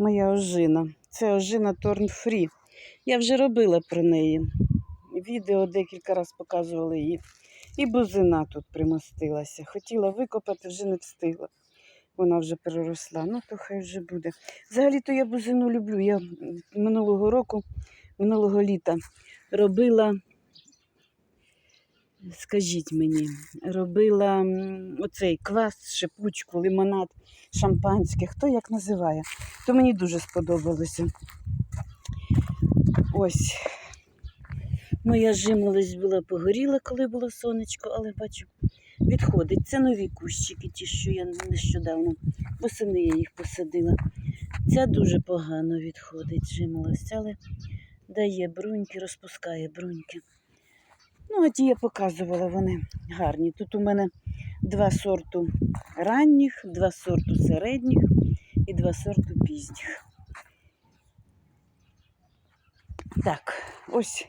моя ожина. Це ожина Торн Фрі. Я вже робила про неї. Відео декілька разів показувала її. І бузина тут примостилася. Хотіла викопати, вже не встигла. Вона вже переросла. Ну, то хай вже буде. Взагалі-то я бузину люблю. Я минулого року, минулого літа робила, скажіть мені, робила оцей квас, шипучку, лимонад, шампанське, хто як називає. То мені дуже сподобалося. Ось. Моя жимолость була погоріла, коли було сонечко, але бачу, відходить. Це нові кущики, ті, що я нещодавно восени я їх посадила. Ця дуже погано відходить жимолость, але дає бруньки, розпускає бруньки. Ну, а ті я показувала, вони гарні. Тут у мене два сорту ранніх, два сорту середніх і два сорту пізніх. Так, ось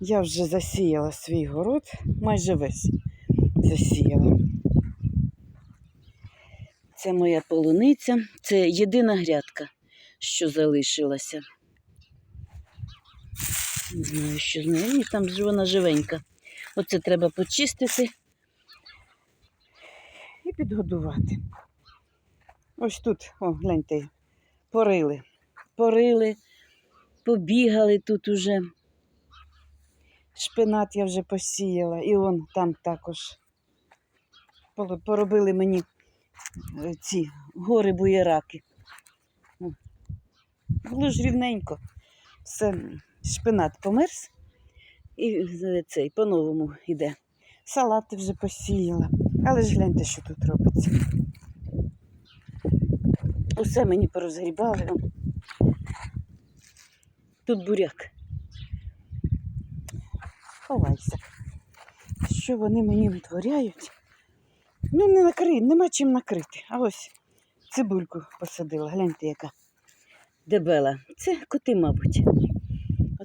я вже засіяла свій город, майже весь засіяла. Це моя полуниця, це єдина грядка, що залишилася. Не знаю, що з нею. Ні, там вона живенька. Оце треба почистити і підгодувати. Ось тут, о, гляньте, порили. Порили, побігали тут уже. Шпинат я вже посіяла, і он там також. Поробили мені е, ці гори буєраки. Було ж рівненько. Все, шпинат померз і цей по-новому йде. Салати вже посіяла. Але ж гляньте, що тут робиться. Усе мені порозгрібали. Тут буряк. Ховайся. Що вони мені витворяють? Ну, не накри, нема чим накрити. А ось цибульку посадила. Гляньте, яка дебела. Це коти, мабуть.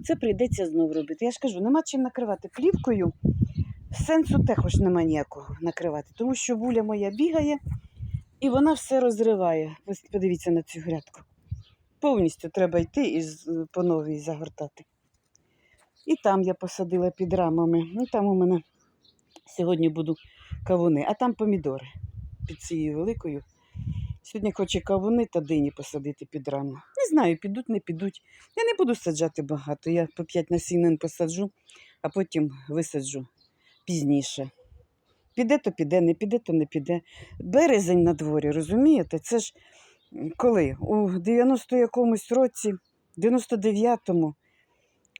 Оце прийдеться знов робити. Я ж кажу, нема чим накривати плівкою. Сенсу також нема ніякого накривати, тому що буля моя бігає і вона все розриває. Ось подивіться на цю грядку. Повністю треба йти і по новій загортати. І там я посадила під рамами. Ну там у мене сьогодні будуть кавуни, а там помідори під цією великою. Сьогодні хочу кавуни та дині посадити під раму. Не знаю, підуть, не підуть. Я не буду саджати багато. Я по 5 насінин посаджу, а потім висаджу пізніше. Піде, то піде, не піде, то не піде. Березень на дворі, розумієте? Це ж коли? У 90 якомусь році, 99-му,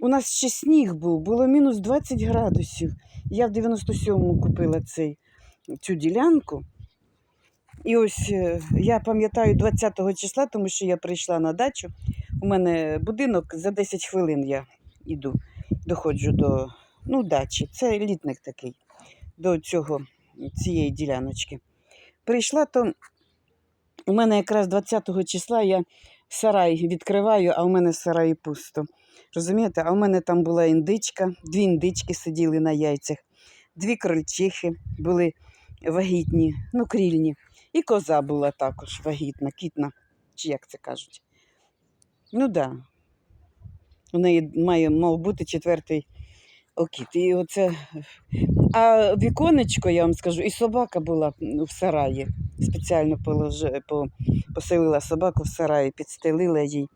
у нас ще сніг був, було мінус 20 градусів. Я в 97-му купила цей, цю ділянку. І ось е, я пам'ятаю 20-го числа, тому що я прийшла на дачу. У мене будинок за 10 хвилин я йду, доходжу до ну, дачі. Це літник такий, до цього, цієї діляночки. Прийшла, то у мене якраз 20-го числа я сарай відкриваю, а у мене в сараї пусто. Розумієте, а у мене там була індичка, дві індички сиділи на яйцях, дві крольчихи були вагітні, ну, крільні. І коза була також вагітна, кітна, чи як це кажуть. Ну так. Да. У неї має, мав бути четвертий окіт. І оце... А віконечко, я вам скажу, і собака була в сараї. Спеціально полож... по... поселила собаку в сараї, підстелила їй.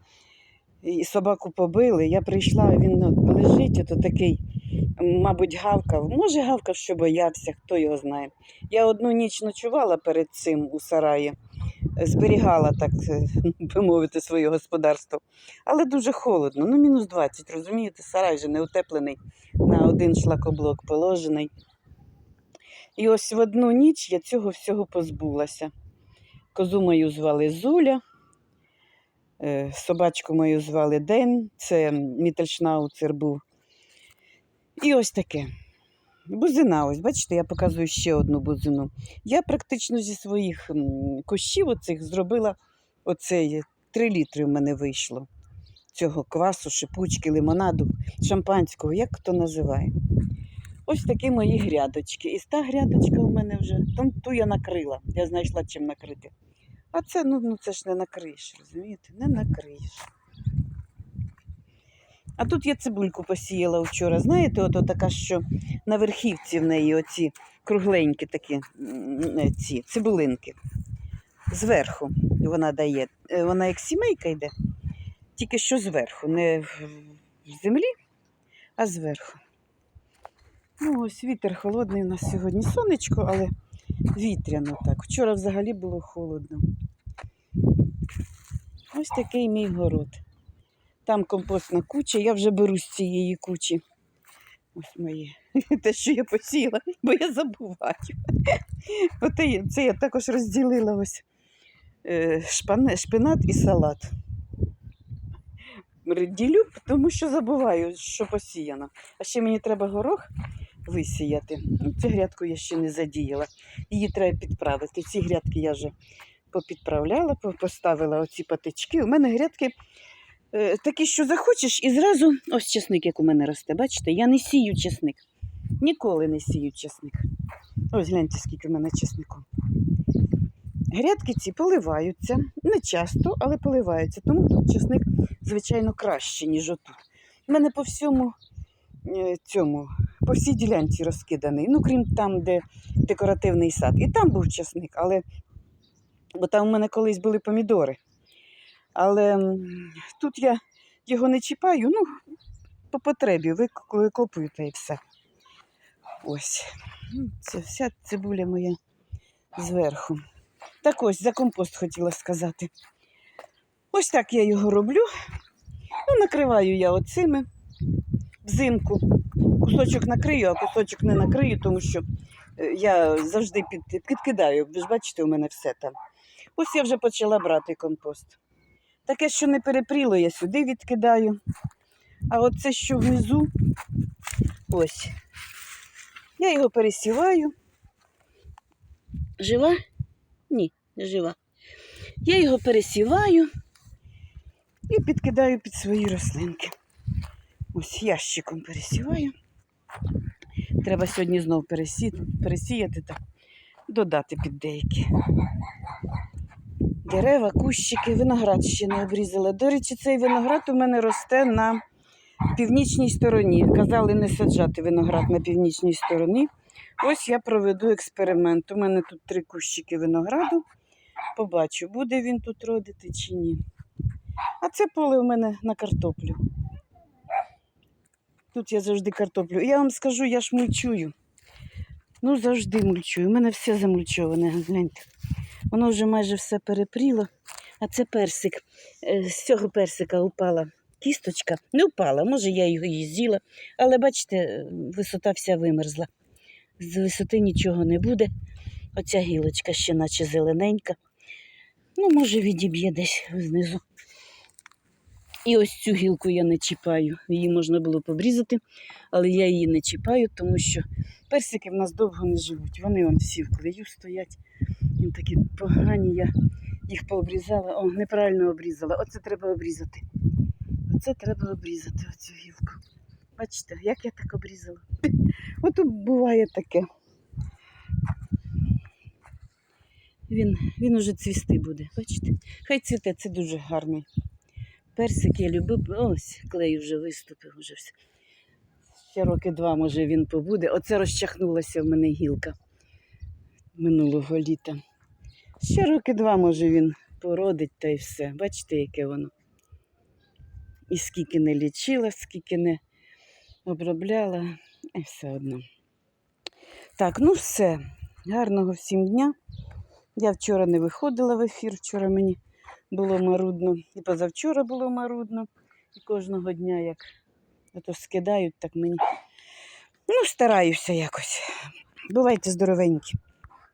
І собаку побили. Я прийшла, він лежить, ото такий, мабуть, гавкав. Може, гавкав, що боявся, хто його знає. Я одну ніч ночувала перед цим у сараї, зберігала, так е, би мовити, своє господарство. Але дуже холодно, ну мінус 20, розумієте, сарай же не утеплений, на один шлакоблок положений. І ось в одну ніч я цього всього позбулася. Козу мою звали Зуля, собачку мою звали Ден, це Мітельшнауцер був. І ось таке. Бузина, ось, бачите, я показую ще одну бузину. Я практично зі своїх кущів оцих зробила оцей 3 літри в мене вийшло. Цього квасу, шипучки, лимонаду, шампанського, як хто називає. Ось такі мої грядочки. І та грядочка у мене вже, там ту я накрила. Я знайшла чим накрити. А це, ну, ну це ж не накриєш, розумієте? Не накриєш. А тут я цибульку посіяла вчора. Знаєте, ото така, що на верхівці в неї оці кругленькі такі ці цибулинки. Зверху вона дає. Е, Вона як сімейка йде, тільки що зверху, не в землі, а зверху. Ну, ось вітер холодний у нас сьогодні сонечко, але вітряно так. Вчора взагалі було холодно. Ось такий мій город. Там компостна куча, я вже беру з цієї кучі. Ось мої. Те, що я посіяла, бо я забуваю. Оте, це я також розділила ось е, шпинат і салат. Ділю, тому що забуваю, що посіяно. А ще мені треба горох висіяти. Цю грядку я ще не задіяла. Її треба підправити. Ці грядки я вже попідправляла, поставила оці патички. У мене грядки е, такі, що захочеш, і зразу ось чесник, як у мене росте. Бачите, я не сію чесник. Ніколи не сію чесник. Ось гляньте, скільки в мене чеснику. Грядки ці поливаються не часто, але поливаються. Тому тут чесник, звичайно, краще, ніж отут. У мене по всьому е, цьому, по всій ділянці розкиданий. Ну, крім там, де декоративний сад. І там був чесник, але бо там у мене колись були помідори. Але тут я його не чіпаю, ну, по потребі вик- викопую та і все. Ось. Ну, Це вся цибуля моя зверху. Так ось за компост хотіла сказати. Ось так я його роблю. Ну, накриваю я оцими взимку. Кусочок накрию, а кусочок не накрию, тому що е, я завжди під, підкидаю. Ви ж бачите, у мене все там. Ось я вже почала брати компост. Таке, що не перепріло, я сюди відкидаю. А оце, що внизу, ось. Я його пересіваю. Жива? Ні, не жива. Я його пересіваю і підкидаю під свої рослинки. Ось ящиком пересіваю. Треба сьогодні знов пересі... пересіяти та додати під деякі. Дерева, кущики, виноград ще не обрізала. До речі, цей виноград у мене росте на північній стороні. Казали не саджати виноград на північній стороні. Ось я проведу експеримент. У мене тут три кущики винограду. Побачу, буде він тут родити чи ні. А це поле у мене на картоплю. Тут я завжди картоплю. Я вам скажу, я ж мульчую. Ну, завжди мульчую. У мене все замульчоване, гляньте. Воно вже майже все перепріло. А це персик. Е, З цього персика упала кісточка. Не впала, може, я його і з'їла. Але бачите, висота вся вимерзла. З висоти нічого не буде. Оця гілочка ще наче зелененька. Ну, може, відіб'є десь знизу. І ось цю гілку я не чіпаю. Її можна було побрізати, але я її не чіпаю, тому що персики в нас довго не живуть. Вони вон всі в клею стоять. Вони такі погані, я їх пообрізала. О, неправильно обрізала. Оце треба обрізати. Оце треба обрізати, оцю гілку. Бачите, як я так обрізала. От тут буває таке. Він, він уже цвісти буде, бачите? Хай цвіте, це дуже гарний. Персик я любив, ось клей вже виступив, уже все. Ще роки два, може, він побуде. Оце розчахнулася в мене гілка минулого літа. Ще роки два, може, він породить та й все. Бачите, яке воно. І скільки не лічила, скільки не обробляла, і все одно. Так, ну все. Гарного всім дня. Я вчора не виходила в ефір, вчора мені було марудно, і позавчора було марудно, і кожного дня, як ото скидають, так мені. Ну, стараюся якось. Бувайте здоровенькі.